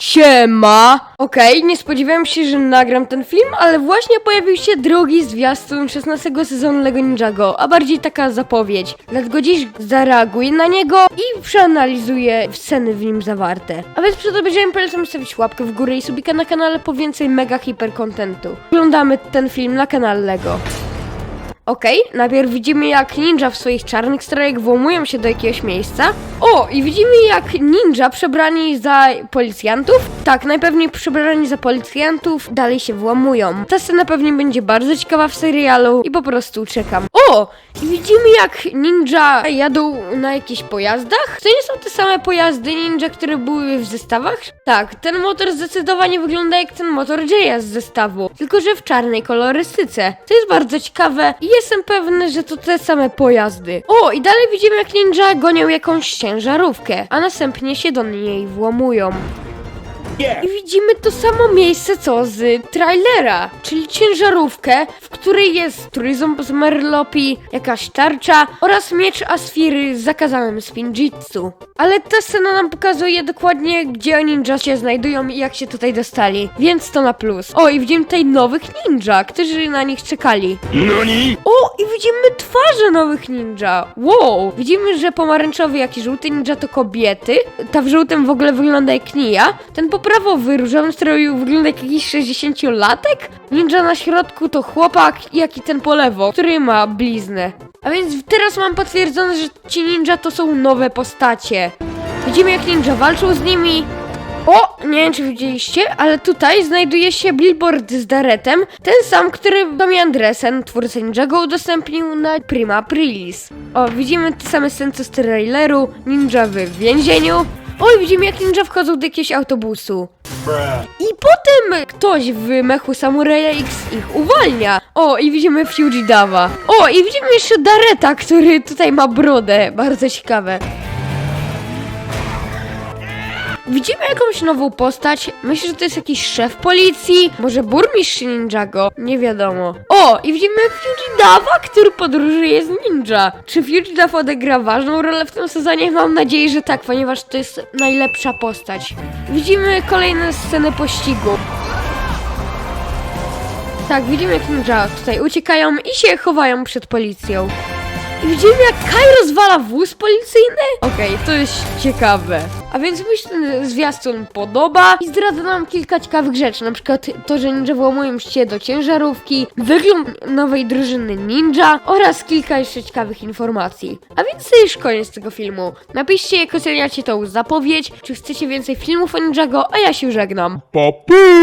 Siema! Okej, nie spodziewałem się, że nagram ten film, ale właśnie pojawił się drugi zwiastun 16 sezonu LEGO Ninjago, a bardziej taka zapowiedź. Dlatego dziś zareaguję na niego i przeanalizuję sceny w nim zawarte. A więc przed obejrzeniem polecam stawić łapkę w górę i subika na kanale po więcej mega hiper contentu. Oglądamy ten film na kanale LEGO. Okej, najpierw widzimy jak ninja w swoich czarnych strojach włamują się do jakiegoś miejsca. O, i widzimy jak ninja przebrani za policjantów. Tak, najpewniej przebrani za policjantów dalej się włamują. Ta scena pewnie będzie bardzo ciekawa w serialu i po prostu czekam. O, i widzimy jak ninja jadą na jakichś pojazdach. To nie są te same pojazdy ninja, które były w zestawach? Tak, ten motor zdecydowanie wygląda jak ten motor Jaya z zestawu, tylko że w czarnej kolorystyce. To jest bardzo ciekawe i jestem pewny, że to te same pojazdy. O, i dalej widzimy jak ninja gonią jakąś ciężarówkę, a następnie się do niej włamują. I widzimy to samo miejsce co z trailera, czyli ciężarówkę, w której jest trójząb z Merlopi, jakaś tarcza oraz miecz Asfiry z zakazanym spinjitsu. Ale ta scena nam pokazuje dokładnie, gdzie ninja się znajdują i jak się tutaj dostali, więc to na plus. O, i widzimy tutaj nowych ninja, którzy na nich czekali. 何 O, i widzimy twarze nowych ninja. Wow! Widzimy, że pomarańczowy, jak i żółty ninja to kobiety. Ta w żółtym w ogóle wygląda jak Nia. Ten po prawo w różowym stroju wygląda jak jakiś 60-latek. Ninja na środku to chłopak, jak i ten po lewo, który ma bliznę. A więc teraz mam potwierdzone, że ci ninja to są nowe postacie. Widzimy, jak ninja walczą z nimi. O, nie wiem czy widzieliście, ale tutaj znajduje się billboard z Daretem, ten sam, który Tommy Andresen, twórca Ninjago, udostępnił na Prima Aprilis. O, widzimy te same sceny co z traileru, ninja w więzieniu. O, i widzimy jak ninja wchodzą do jakiegoś autobusu. I potem ktoś w mechu Samurai X ich uwalnia. O, i widzimy Fujidawa. O, i widzimy jeszcze Dareta, który tutaj ma brodę. Bardzo ciekawe. Widzimy jakąś nową postać. Myślę, że to jest jakiś szef policji. Może burmistrz Ninjago. Nie wiadomo. O, i widzimy Fujidawa, który podróżuje z ninja. Czy Fujidaw odegra ważną rolę w tym sezonie? Mam nadzieję, że tak, ponieważ to jest najlepsza postać. Widzimy kolejne sceny pościgu. Tak, widzimy jak ninja tutaj uciekają i się chowają przed policją. I widzimy jak Kai rozwala wóz policyjny? Okej, to jest ciekawe. A więc mi się ten zwiastun podoba i zdradza nam kilka ciekawych rzeczy, na przykład to, że ninja włamują się do ciężarówki, wygląd nowej drużyny ninja oraz kilka jeszcze ciekawych informacji. A więc to już koniec tego filmu. Napiszcie jak oceniacie tą zapowiedź, czy chcecie więcej filmów o Ninjago, a ja się żegnam. Papu!